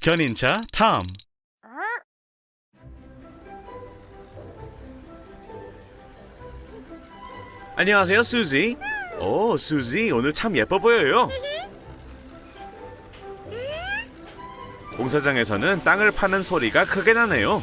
견인차 탐 안녕하세요, 수지. 오, 수지, 오늘 참 예뻐 보여요. 공사장에서는 땅을 파는 소리가 크게 나네요.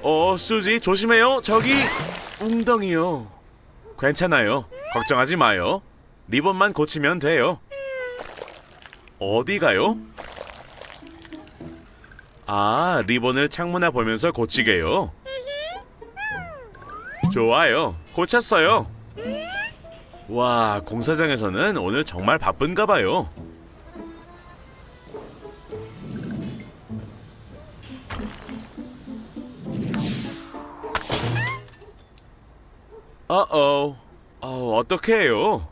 어, 수지, 조심해요. 저기, 웅덩이요. 괜찮아요. 걱정하지 마요. 리본만 고치면 돼요. 어디 가요? 아, 리본을 창문에 보면서 고치게요. 좋아요. 고쳤어요. 와, 공사장에서는 오늘 정말 바쁜가 봐요. 어어, 어, 어떻게 해요?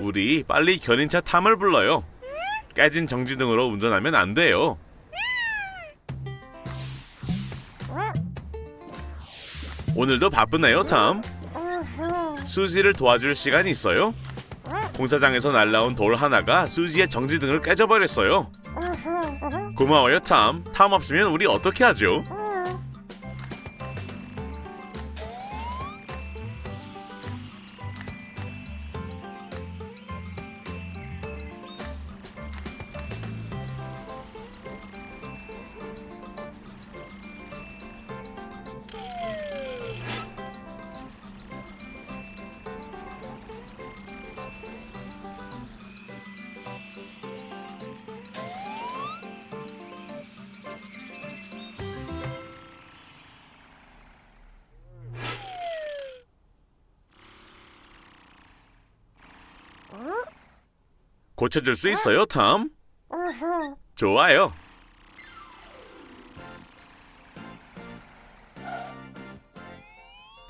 우리 빨리 견인차 탐을 불러요. 깨진 정지등으로 운전하면 안 돼요. 오늘도 바쁘네요, 탐. 수지를 도와줄 시간 있어요? 공사장에서 날라온 돌 하나가 수지의 정지등을 깨져버렸어요. 고마워요, 탐. 탐 없으면 우리 어떻게 하죠? 고쳐줄 수 있어요, 탐? 좋아요.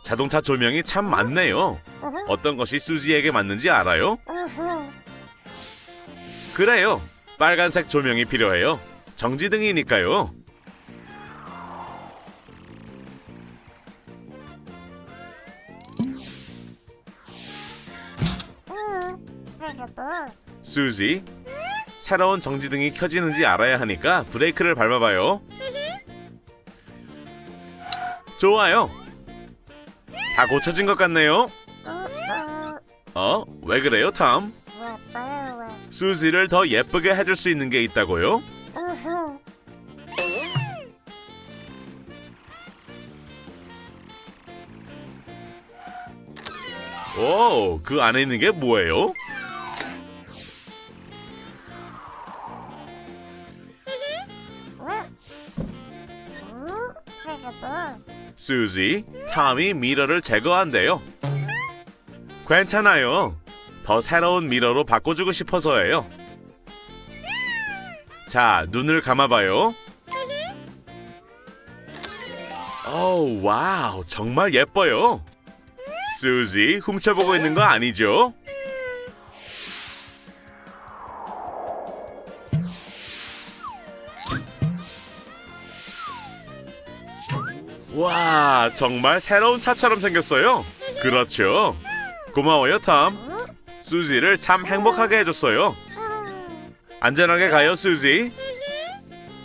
자동차 조명이 참 많네요. 어떤 것이 수지에게 맞는지 알아요? 그래요. 빨간색 조명이 필요해요. 정지등이니까요. 수지, 새로운 정지등이 켜지는지 알아야 하니까 브레이크를 밟아봐요. 좋아요. 다 고쳐진 것 같네요. 어? 왜 그래요, 탐? 수지를 더 예쁘게 해줄 수 있는 게 있다고요? 오, 그 안에 있는 게 뭐예요? 수지, 탐이 미러를 제거한대요. 괜찮아요. 더 새로운 미러로 바꿔주고 싶어서예요. 자, 눈을 감아봐요. 오, 와우, 정말 예뻐요. 수지, 훔쳐보고 있는 거 아니죠? 정말 새로운 차처럼 생겼어요. 그렇죠. 고마워요, 탐. 수지를 참 행복하게 해줬어요. 안전하게 가요, 수지.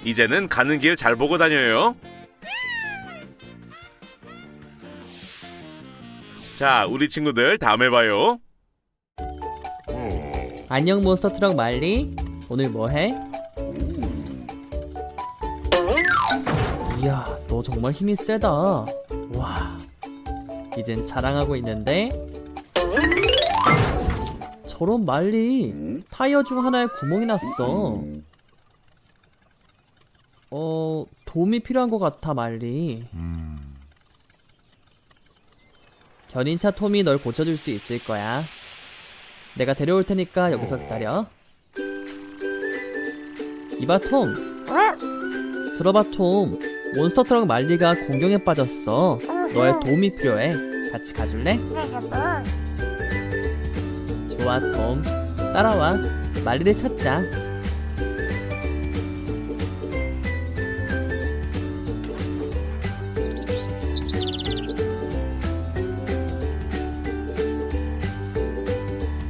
이제는 가는 길 잘 보고 다녀요. 자, 우리 친구들 다음에 봐요. 안녕 몬스터 트럭 말리 오늘 뭐 해? 이야 너 정말 힘이 세다 와 이젠 자랑하고 있는데 저런 말리 타이어 중 하나에 구멍이 났어 어 도움이 필요한 것 같아 말리 견인차 톰이 널 고쳐줄 수 있을 거야 내가 데려올 테니까 여기서 기다려. 이봐 톰. 들어봐 톰. 몬스터 트럭 말리가 공경에 빠졌어. 너의 도움이 필요해. 같이 가줄래? 좋아 톰. 따라와. 말리를 찾자.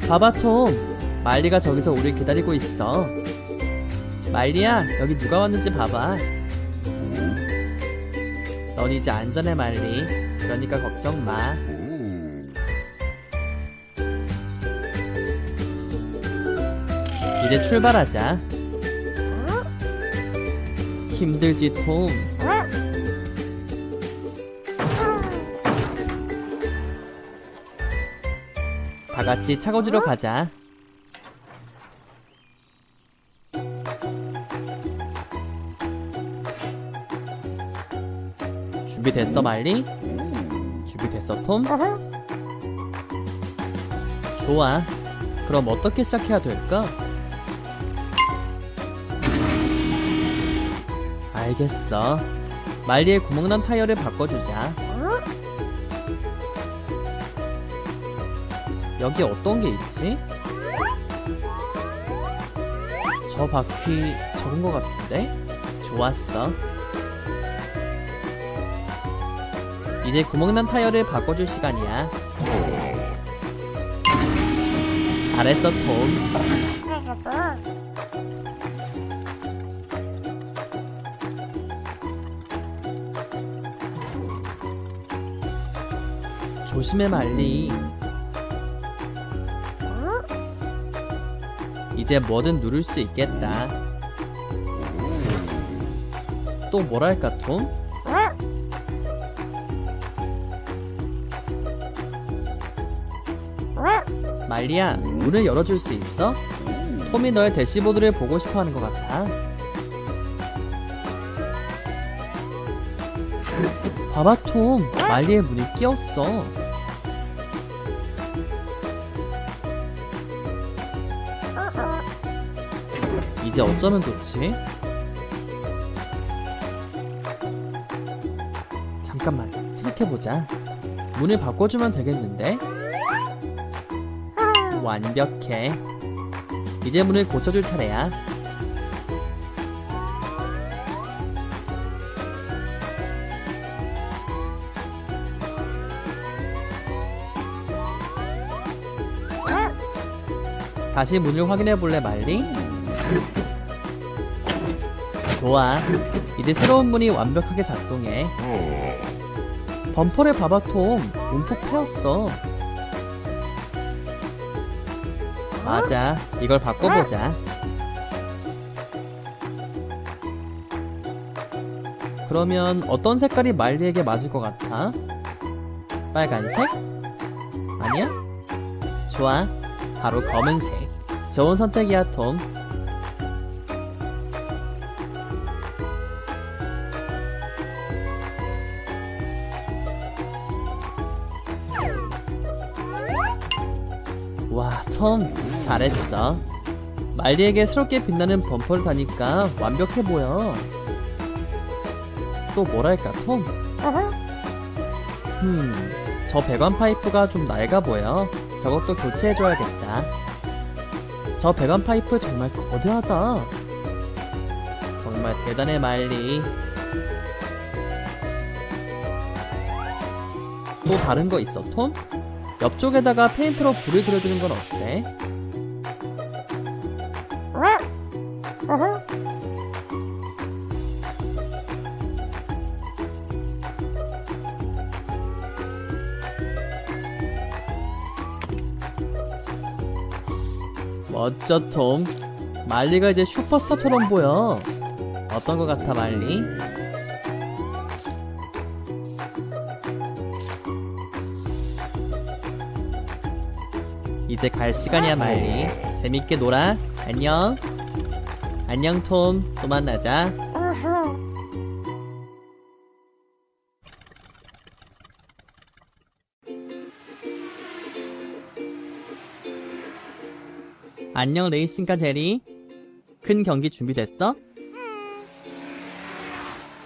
봐봐 톰. 말리가 저기서 우릴 기다리고 있어. 말리야, 여기 누가 왔는지 봐봐. 넌 이제 안전해, 말리. 그러니까 걱정 마. 이제 출발하자. 힘들지, 톰. 다 같이 차고지로 가자. 준비됐어, 말리? 준비됐어, 톰? 좋아. 그럼 어떻게 시작해야 될까? 알겠어. 말리의 구멍난 타이어를 바꿔주자. 여기 어떤 게 있지? 저 바퀴 적은 것 같은데? 좋았어. 이제 구멍난 타이어를 바꿔줄 시간이야. 잘했어, 톰. 조심해, 말리. 이제 뭐든 누를 수 있겠다. 또 뭐랄까, 톰? 말리야, 문을 열어줄 수 있어? 톰이 너의 대시보드를 보고 싶어 하는 것 같아. 봐봐, 톰. 말리의 문이 끼었어. 이제 어쩌면 좋지? 잠깐만, 생각해보자. 문을 바꿔주면 되겠는데? 완벽해. 이제 문을 고쳐줄 차례야. 다시 문을 확인해 볼래, 말리? 좋아. 이제 새로운 문이 완벽하게 작동해. 범퍼를 봐봐, 톰. 움푹 패였어. 맞아. 이걸 바꿔보자. 그러면 어떤 색깔이 말리에게 맞을 것 같아? 빨간색? 아니야? 좋아. 바로 검은색. 좋은 선택이야, 톰. 와, 톰, 잘했어. 말리에게 새롭게 빛나는 범퍼를 다니까 완벽해 보여. 또 뭐랄까, 톰? 음, 저 배관 파이프가 좀 낡아 보여. 저것도 교체해줘야겠다. 저 배관 파이프 정말 거대하다. 정말 대단해, 말리. 또 다른 거 있어, 톰? 옆쪽에다가 페인트로 불을 그려주는 건 어때? 멋져 톰 말리가 이제 슈퍼스타처럼 보여. 어떤 거 같아 말리? 이제 갈 시간이야 말리. 재밌게 놀아. 안녕 안녕 톰. 또 만나자. 안녕 레이싱카 제리. 큰 경기 준비됐어?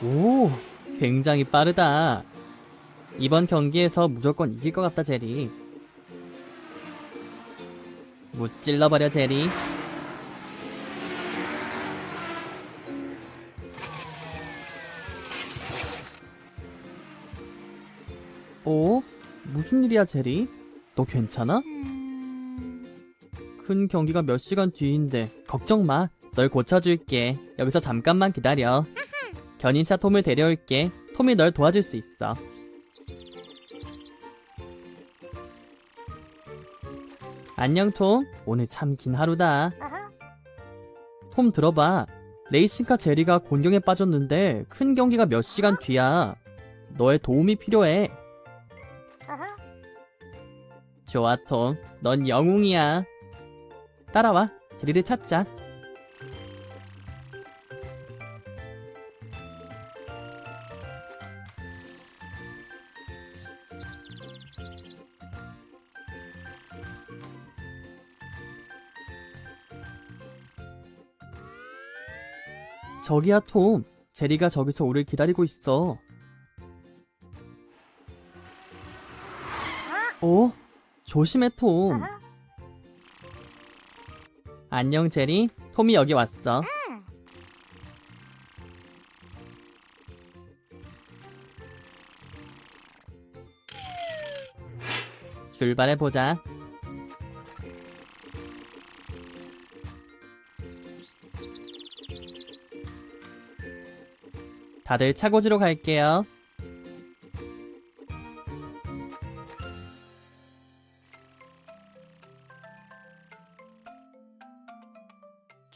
오 굉장히 빠르다. 이번 경기에서 무조건 이길 것 같다 제리. 무찔러버려 제리 일이야 제리? 너 괜찮아? 큰 경기가 몇 시간 뒤인데 걱정 마. 널 고쳐줄게. 여기서 잠깐만 기다려. 견인차 톰을 데려올게. 톰이 널 도와줄 수 있어. 안녕, 톰. 오늘 참 긴 하루다. 톰 들어봐. 레이싱카 제리가 곤경에 빠졌는데 큰 경기가 몇 시간 뒤야. 너의 도움이 필요해. 좋아, 톰. 넌 영웅이야. 따라와. 제리를 찾자. 저기야, 톰. 제리가 저기서 우릴 기다리고 있어. 어? 조심해, 톰. 안녕, 제리. 톰이 여기 왔어. 출발해보자. 다들 차고지로 갈게요.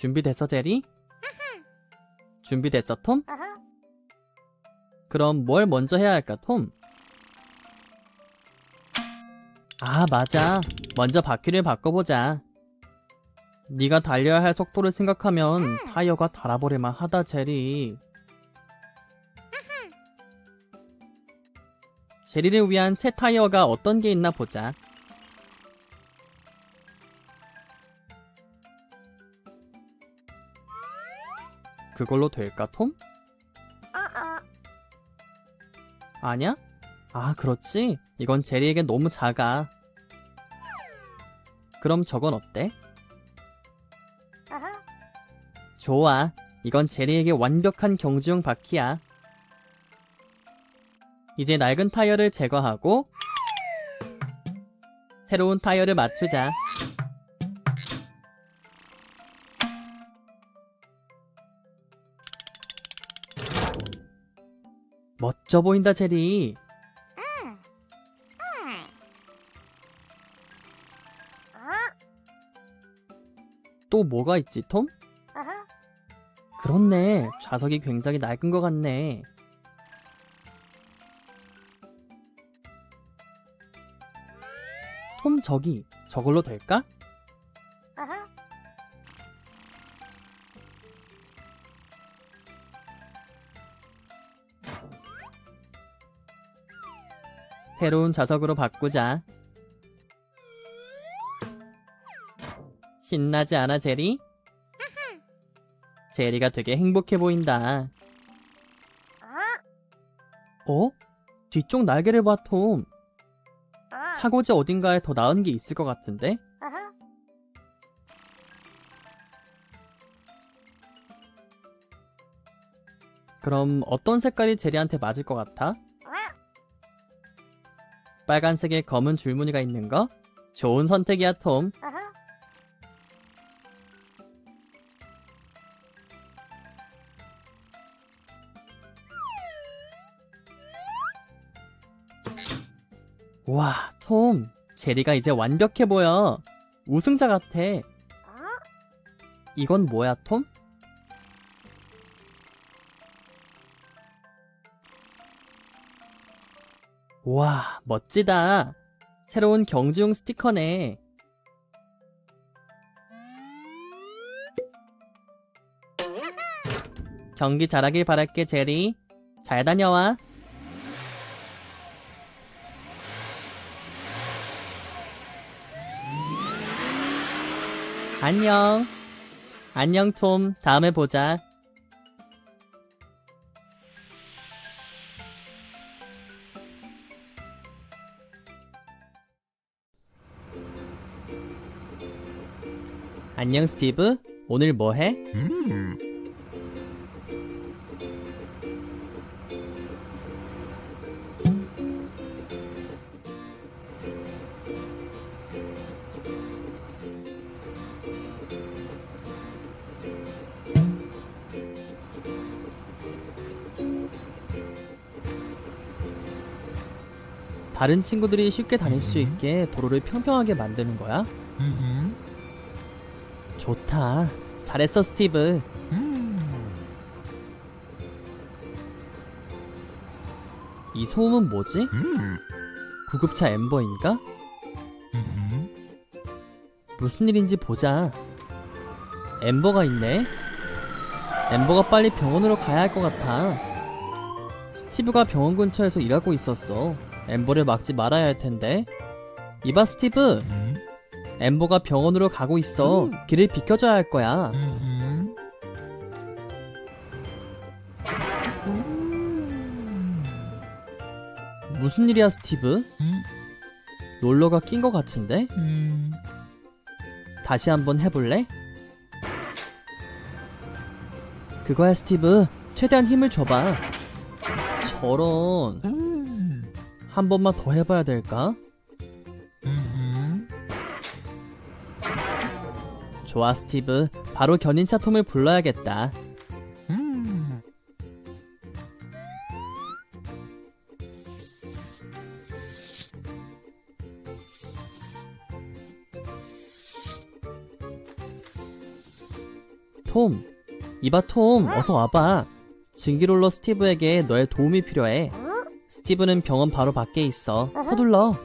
준비됐어, 제리? 준비됐어, 톰? 그럼 뭘 먼저 해야 할까, 톰? 아, 맞아. 먼저 바퀴를 바꿔보자. 네가 달려야 할 속도를 생각하면 타이어가 닳아버릴만 하다, 제리. 제리를 위한 새 타이어가 어떤 게 있나 보자. 그걸로 될까, 톰? 아니야? 아, 그렇지. 이건 제리에겐 너무 작아. 그럼 저건 어때? 좋아. 이건 제리에게 완벽한 경주용 바퀴야. 이제 낡은 타이어를 제거하고 새로운 타이어를 맞추자. 멋져 보인다, 제리. 또 뭐가 있지, 톰? 그렇네. 좌석이 굉장히 낡은 것 같네. 톰 저기 저걸로 될까? 새로운 좌석으로 바꾸자. 신나지 않아, 제리? 제리가 되게 행복해 보인다. 어? 뒤쪽 날개를 봐, 톰. 차고지 어딘가에 더 나은 게 있을 것 같은데? 그럼 어떤 색깔이 제리한테 맞을 것 같아? 빨간색에 검은 줄무늬가 있는 거? 좋은 선택이야, 톰. 와, 톰. 제리가 이제 완벽해 보여. 우승자 같아. 이건 뭐야, 톰? 와, 멋지다. 새로운 경주용 스티커네. 경기 잘하길 바랄게, 제리. 잘 다녀와. 안녕. 안녕, 톰. 다음에 보자. 안녕 스티브. 오늘 뭐 해? 음. 다른 친구들이 쉽게 다닐 수 음. 있게 도로를 평평하게 만드는 거야? 음흠. 좋다. 잘했어, 스티브. 음. 이 소음은 뭐지? 음. 구급차 엠버인가? 음. 무슨 일인지 보자. 엠버가 있네. 엠버가 빨리 병원으로 가야 할 것 같아. 스티브가 병원 근처에서 일하고 있었어. 엠버를 막지 말아야 할 텐데. 이봐, 스티브. 음. 엠버가 병원으로 가고 있어. 음. 길을 비켜줘야 할 거야. 음. 무슨 일이야, 스티브? 음. 롤러가 낀 것 같은데? 음. 다시 한번 해볼래? 그거야, 스티브. 최대한 힘을 줘봐. 저런. 음. 한 번만 더 해봐야 될까? 좋아, 스티브. 바로 견인차 톰을 불러야겠다. 음. 톰. 이봐, 톰. 어서 와봐. 증기롤러 스티브에게 너의 도움이 필요해. 스티브는 병원 바로 밖에 있어. 서둘러.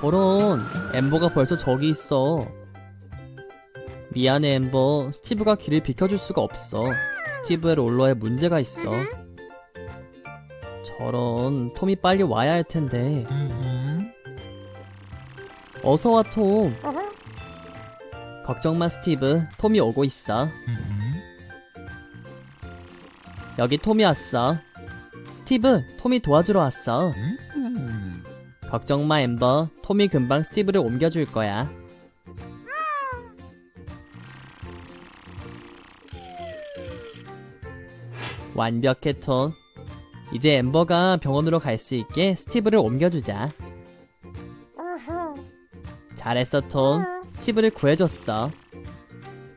저런. 엠버가 벌써 저기 있어. 미안해, 엠버. 스티브가 길을 비켜줄 수가 없어. 스티브의 롤러에 문제가 있어. 저런. 톰이 빨리 와야 할 텐데. 음. 어서 와, 톰. 걱정 마, 스티브. 톰이 오고 있어. 음. 여기 톰이 왔어. 스티브, 톰이 도와주러 왔어. 음. 걱정 마, 엠버. 톰이 금방 스티브를 옮겨줄 거야. 완벽해, 톰. 이제 엠버가 병원으로 갈 수 있게 스티브를 옮겨주자. 잘했어, 톰. 스티브를 구해줬어.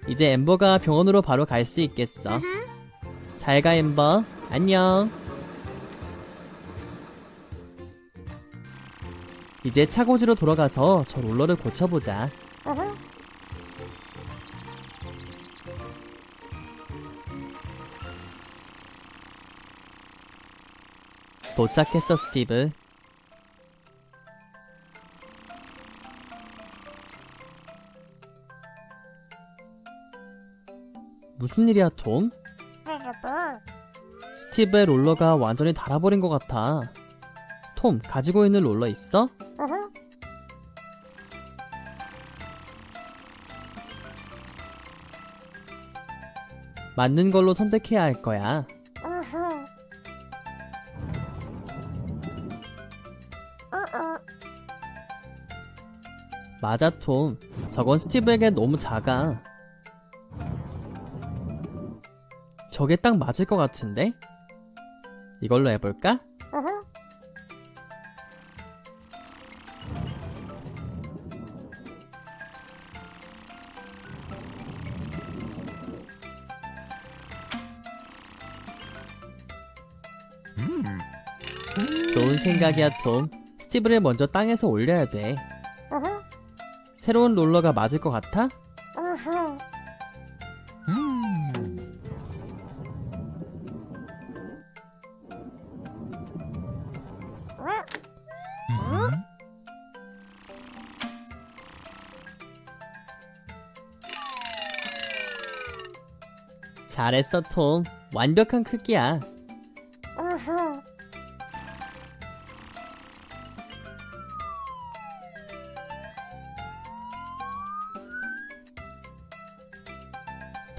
이제 엠버가 병원으로 바로 갈 수 있겠어. 잘 가, 엠버. 안녕. 이제 차고지로 돌아가서 저 롤러를 고쳐보자. 도착했어, 스티브. 무슨 일이야, 톰? 스티브의 롤러가 완전히 닳아버린 것 같아. 톰, 가지고 있는 롤러 있어? 맞는 걸로 선택해야 할 거야. 맞아, 톰. 저건 스티브에게 너무 작아. 저게 딱 맞을 것 같은데? 이걸로 해볼까? 좋은 생각이야, 톰. 스티브를 먼저 땅에서 올려야 돼. 새로운 롤러가 맞을 것 같아? 음. 음. 잘했어, 톰. 완벽한 크기야.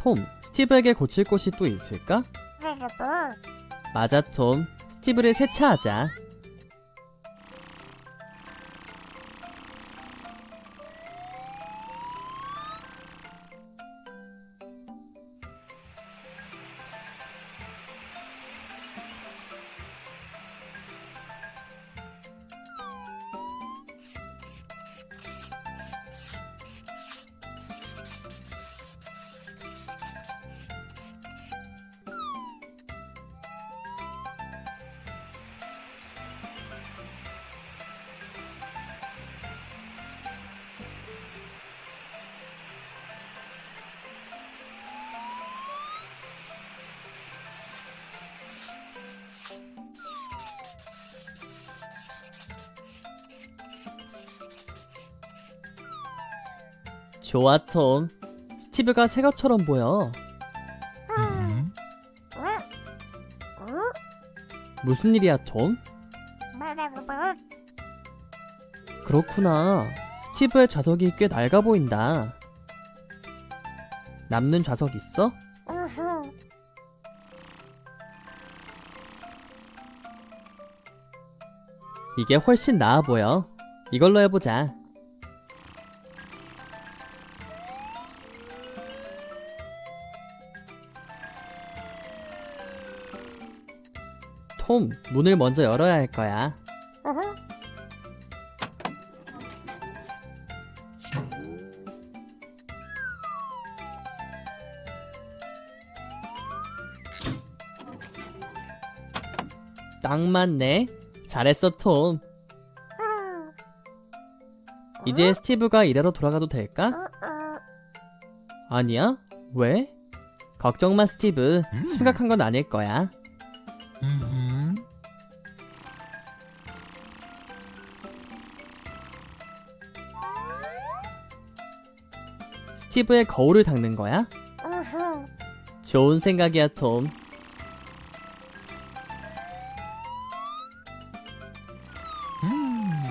톰, 스티브에게 고칠 곳이 또 있을까? 맞아, 톰. 스티브를 세차하자. 좋아, 톰. 스티브가 새 것처럼 보여. 음. 무슨 일이야, 톰? 그렇구나. 스티브의 좌석이 꽤 낡아 보인다. 남는 좌석 있어? 이게 훨씬 나아 보여. 이걸로 해보자. 톰, 문을 먼저 열어야 할 거야. 딱 맞네. 잘했어, 톰. 이제 스티브가 일하러 돌아가도 될까? 아니야? 왜? 걱정 마, 스티브. 음. 심각한 건 아닐 거야. 스티브의 거울을 닦는 거야? 좋은 생각이야, 톰. 음.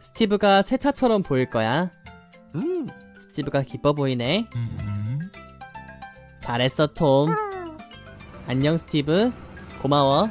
스티브가 새 차처럼 보일 거야. 음. 스티브가 기뻐 보이네. 음. 잘했어, 톰. 안녕, 스티브. 고마워.